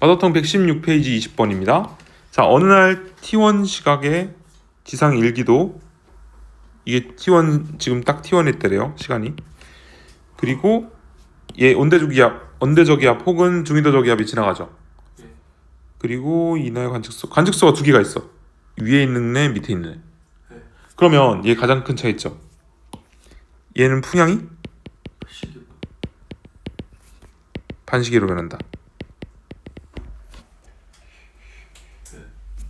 마더텅 116페이지 20번입니다. 자, 어느 날 T1 시각의 지상 일기도 이게 T1 지금 딱 T1의 때래요. 시간이. 그리고 얘 온대적 기압, 온대적 기압 혹은 중위도적 기압이 지나가죠. 예. 그리고 이날 관측소 관측소가 두 개가 있어. 위에 있는 애, 밑에 있는 애. 네. 그러면 얘 가장 큰 차이 있죠. 얘는 풍향이 시계 반시계로 변한다.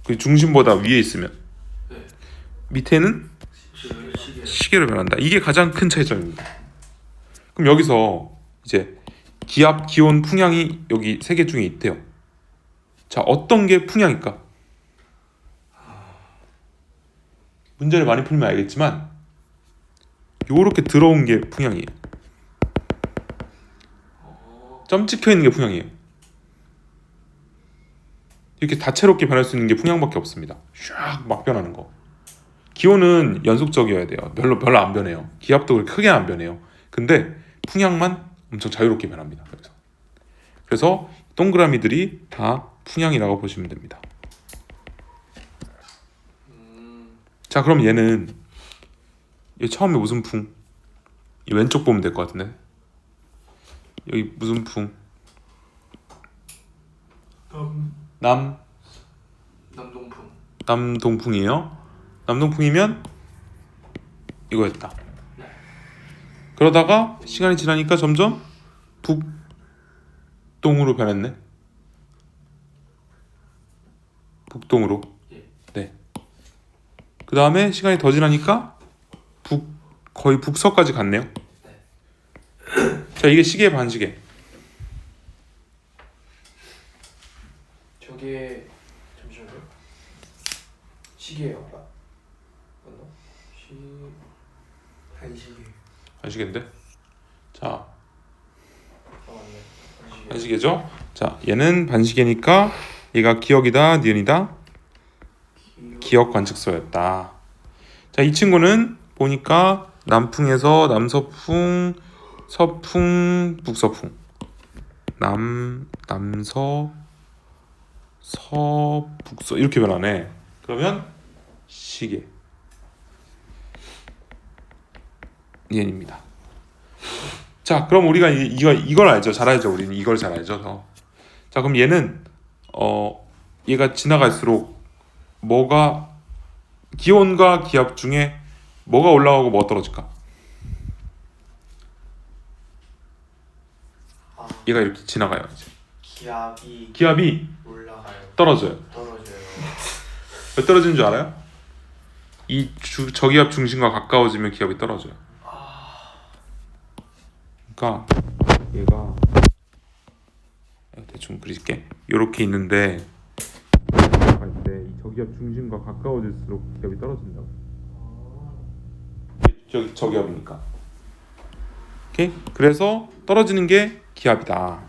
그 중심보다 위에 있으면 네. 밑에는 시계 시계 시계로 변한다. 이게 가장 큰 차이점입니다. 그럼 여기서 이제 기압, 기온, 풍향이 여기 세 개 중에 있대요. 자, 어떤 게 풍향일까? 문제를 많이 풀면 알겠지만 요렇게 들어온 게 풍향이에요. 어, 점 찍혀 있는 게 풍향이에요. 이렇게 다채롭게 변할 수 있는 게 풍향밖에 없습니다. 샥막 변하는 거. 기온은 연속적이어야 돼요. 별로 별로 안 변해요. 기압도 그렇게 크게 안 변해요. 근데 풍향만 엄청 자유롭게 변합니다. 그래서 그래서 동그라미들이 다 풍향이라고 보시면 됩니다. 음, 자, 그럼 얘는 얘 처음에 무슨 풍? 이 왼쪽 보면 될 것 같은데. 여기 무슨 풍? 남남 남동풍 남동풍이에요. 남동풍이면 이거였다. 그러다가 시간이 지나니까 점점 북동으로 변했네. 북동으로. 예. 네. 그 다음에 시간이 더 지나니까 북 거의 북서까지 갔네요. 자 이게 시계 반시계. 저게 잠시만요 시계예요 아까 맞나? 시 한시계 반시계인데. 자 아 맞네 한시계 반시계죠. 자 얘는 반시계니까 얘가 기억이다 니은이다 기억 관측소였다. 자, 이 친구는 보니까 남풍에서 남서풍, 서풍, 북서풍. 남, 남서, 서, 북서 이렇게 변하네. 그러면 시계. 니은입니다. 자, 그럼 우리가 이, 이거 이걸 알죠. 잘 알죠. 우리는 이걸 잘 알죠. 더. 자, 그럼 얘는 어 얘가 지나갈수록 뭐가 기온과 기압 중에 뭐가 올라가고 뭐가 떨어질까? 아, 얘가 이렇게 지나가요. 이제. 기압이 기압이 올라가요. 떨어져요. 떨어져요. 왜 떨어지는 줄 알아요? 이 주, 저기압 중심과 가까워지면 기압이 떨어져요. 그러니까 얘가 대충 그릴게. 이렇게 있는데 때이 저기압 중심과 가까워질수록 기압이 떨어진다고. 저기 저기압이니까. 오케이? 그래서 떨어지는 게 기압이다.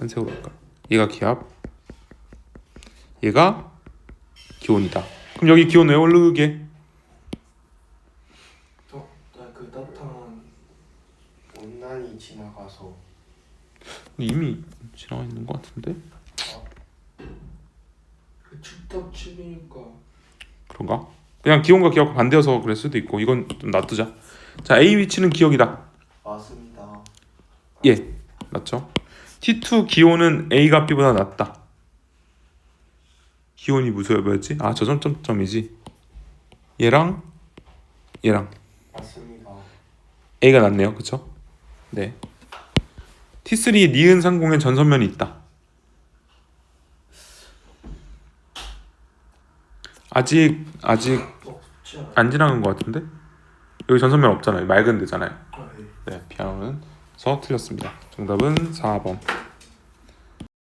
딴 색으로 할까? 얘가 기압, 얘가 기온이다. 그럼 여기 기온 왜 오르게? 그 따뜻한 온난이 지나가서 이미 지나가 있는 것 같은데? 그 춥다 춥이니까 그런가? 그냥 기온과 기압과 반대여서 그럴 수도 있고 이건 좀 놔두자. 자 A 위치는 기억이다. 맞습니다. 예, 맞죠? T2 기온은 A가 B보다 낮다. 기온이 무슨 뭐였지? 아 저점점점이지. 얘랑 얘랑 맞습니다. A가 낮네요, 그쵸? 네. T3 니은 상공에 전선면이 있다. 아직 아직? 안 지나간 것 같은데? 여기 전선면 없잖아요. 맑은 데잖아요. 아, 예. 네, 피아노는 서 틀렸습니다. 정답은 4번.